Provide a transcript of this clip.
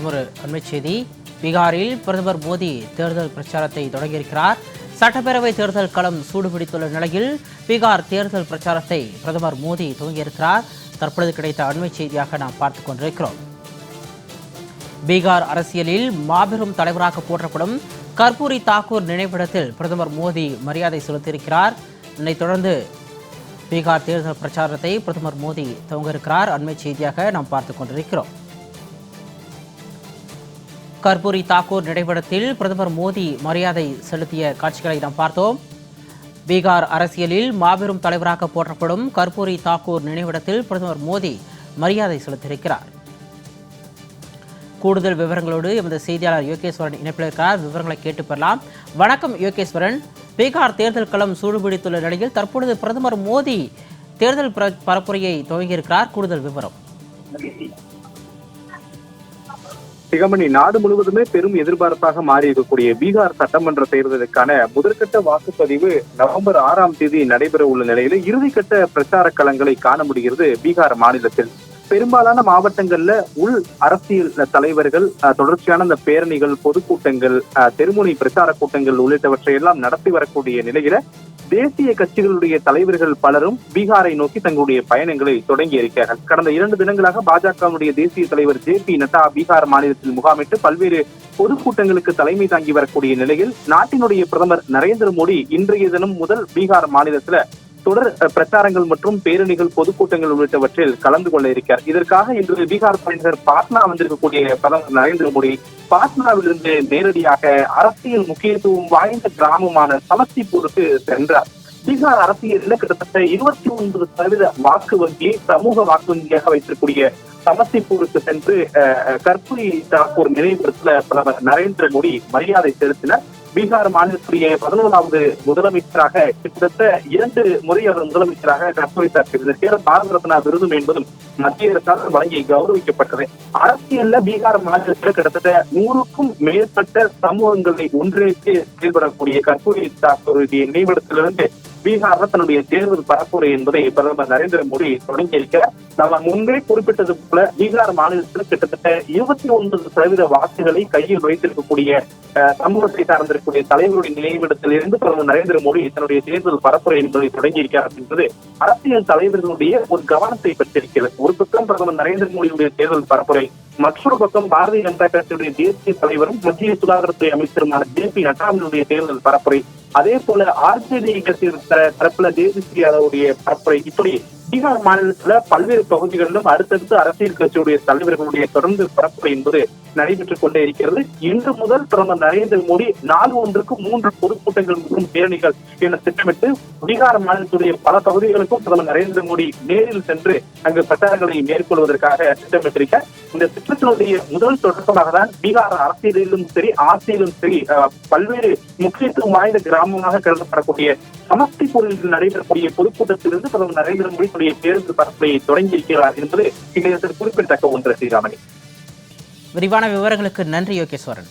மற்றொரு அண்மை செய்தி. பீகாரில் பிரதமர் மோடி தேர்தல் பிரச்சாரத்தை தொடங்கியிருக்கிறார். சட்டப்பேரவை தேர்தல் களம் சூடுபிடித்துள்ள நிலையில் பீகார் தேர்தல் பிரச்சாரத்தை பிரதமர் மோடி துவங்கியிருக்கிறார். தற்பொழுது கிடைத்த அண்மை செய்தியாக நாம் பார்த்துக் கொண்டிருக்கிறோம். பீகார் அரசியலில் மாபெரும் தலைவராக போற்றப்படும் கர்பூரி தாக்கூர் நினைவிடத்தில் பிரதமர் மோடி மரியாதை செலுத்தியிருக்கிறார். இதனைத் தொடர்ந்து பீகார் தேர்தல் பிரச்சாரத்தை பிரதமர் மோடி துவங்க இருக்கிறார் அண்மை செய்தியாக நாம் பார்த்துக் கொண்டிருக்கிறோம். கர்பூரி தாக்கூர் நினைவிடத்தில் பிரதமர் மோடி மரியாதை செலுத்திய காட்சிகளை நாம் பார்த்தோம். பீகார் அரசியலில் மாபெரும் தலைவராக போற்றப்படும் கர்பூரி தாக்கூர் நினைவிடத்தில் பிரதமர் மோடி மரியாதை செலுத்தியிருக்கிறார். கூடுதல் விவரங்களோடு எமது செய்தியாளர் யோகேஸ்வரன் இணைப்பில் இருக்கிறார். விவரங்களை கேட்டு பெறலாம். வணக்கம் யோகேஸ்வரன். பீகார் தேர்தல் களம் சூடுபிடித்துள்ள நிலையில் தற்பொழுது பிரதமர் மோடி தேர்தல் பரப்புரையை துவங்கியிருக்கிறார். கூடுதல் விவரம். சிகமணி நாடு முழுவதுமே பெரும் எதிர்பார்ப்பாக மாறி இருக்கக்கூடிய பீகார் சட்டமன்ற தேர்தலுக்கான முதற்கட்ட வாக்குப்பதிவு நவம்பர் ஆறாம் தேதி நடைபெற உள்ள நிலையில இறுதிக்கட்ட பிரச்சார களங்களை காண முடிகிறது பீகார் மாநிலத்தில். பெரும்பாலான மாவட்டங்கள்ல உள் அரசியல் தலைவர்கள் அஹ், தொடர்ச்சியான இந்த பேரணிகள் பொதுக்கூட்டங்கள் தெருமுனை பிரச்சார கூட்டங்கள் உள்ளிட்டவற்றை எல்லாம் நடத்தி வரக்கூடிய நிலையில தேசிய கட்சிகளுடைய தலைவர்கள் பலரும் பீகாரை நோக்கி தங்களுடைய பயணங்களை தொடங்கி இருக்கிறார்கள். கடந்த இரண்டு தினங்களாக பாஜகவுடைய தேசிய தலைவர் ஜே பி நட்டா பீகார் மாநிலத்தில் முகாமிட்டு பல்வேறு பொதுக்கூட்டங்களுக்கு தலைமை தாங்கி வரக்கூடிய நிலையில் நாட்டினுடைய பிரதமர் நரேந்திர மோடி இன்றைய தினம் முதல் பீகார் மாநிலத்துல தொடர் பிரச்சாரங்கள் மற்றும் பேரணிகள் பொதுக்கூட்டங்கள் உள்ளிட்டவற்றில் கலந்து கொள்ள இருக்கிறார். இதற்காக இன்று பீகார் தலைநகர் பாட்னா வந்திருக்கக்கூடிய பிரதமர் நரேந்திர மோடி பாட்னாவிலிருந்து நேரடியாக அரசியல் முக்கியத்துவம் வாய்ந்த கிராமமான சமஸ்திபூருக்கு சென்றார். பீகார் அரசியலில் கிட்டத்தட்ட இருபத்தி ஒன்பது சதவீத வாக்கு வங்கியை சமூக வாக்கு வங்கியாக வைத்திருக்கூடிய சமஸ்திபூருக்கு சென்று கற்பூரி தாக்கூர் நினைவிடத்துல பிரதமர் நரேந்திர மோடி மரியாதை செலுத்தினார். பீகார் மாநிலத்துடைய பதினோராவது முதலமைச்சராக கிட்டத்தட்ட இரண்டு முறை அவர் முதலமைச்சராக கர்பூரி தாக்கூர் பாரத ரத்னா விருதும் என்பதும் மத்திய அரசால் வழங்கி கௌரவிக்கப்பட்டது. அரசியல்ல பீகார் மாநிலத்தில் கிட்டத்தட்ட நூறுக்கும் மேற்பட்ட சமூகங்களை ஒன்றிணைத்து செயல்படக்கூடிய கற்பூரி தாக்கூருடைய நினைவிடத்திலிருந்து பீகார்ல தன்னுடைய தேர்தல் பரப்புரை என்பதை பிரதமர் நரேந்திர மோடி தொடங்கியிருக்கிறார். நம்ம முன்பே குறிப்பிட்டது போல பீகார் மாநிலத்தில் கிட்டத்தட்ட இருபத்தி ஒன்பது சதவீத வாக்குகளை கையில் வைத்திருக்கக்கூடிய சமூகத்தை சார்ந்திருக்கக்கூடிய தலைவருடைய நினைவிடத்திலிருந்து பிரதமர் நரேந்திர மோடி தன்னுடைய தேர்தல் பரப்புரை என்பதை தொடங்கியிருக்கிறார் என்பது அரசியல் தலைவர்களுடைய ஒரு கவனத்தை பெற்றிருக்கிறது. ஒரு பக்கம் பிரதமர் நரேந்திர மோடியுடைய தேர்தல் பரப்புரை மற்றொரு பக்கம் பாரதிய ஜனதா கட்சியுடைய தேசிய தலைவரும் மத்திய சுகாதாரத்துறை அமைச்சருமான ஜே பி நட்டாவினுடைய தேர்தல் பரப்புரை. அதே போல ஆர்ஜேடி கட்சியின் தரப்புல தேசிய அளவுடைய பரப்புரை இப்படி பீகார் மாநிலத்துல பல்வேறு பகுதிகளிலும் அடுத்தடுத்து அரசியல் கட்சியுடைய தலைவர்களுடைய தொடர்ந்து பரப்புரை என்பது நடைபெற்றுக் கொண்டே இருக்கிறது. இன்று முதல் பிரதமர் நரேந்திர மோடி நாள் ஒன்றுக்கு மூன்று பொதுக்கூட்டங்கள் மற்றும் பேரணிகள் என திட்டமிட்டு பீகார் மாநிலத்துடைய பல பகுதிகளுக்கும் பிரதமர் நரேந்திர மோடி நேரில் சென்று அங்கு பிரச்சாரங்களை மேற்கொள்வதற்காக திட்டமிட்டிருக்க இந்த திட்டத்தினுடைய முதல் தொடக்கமாக தான் பீகார் அரசியலிலும் சரி ஆட்சியிலும் சரி பல்வேறு முக்கியத்துவம் வாய்ந்த கிராமமாக கருதப்படக்கூடிய சமஸ்திபூரில் நடைபெறக்கூடிய பொதுக்கூட்டத்திலிருந்து பிரதமர் நரேந்திர மோடி தன்னுடைய பரப்பை பரப்புரையை தொடங்கியிருக்கிறார் என்பது இன்றைய குறிப்பிடத்தக்க ஒன்று ஸ்ரீராமணி விரிவான விவரங்களுக்கு நன்றி யோகேஸ்வரன்.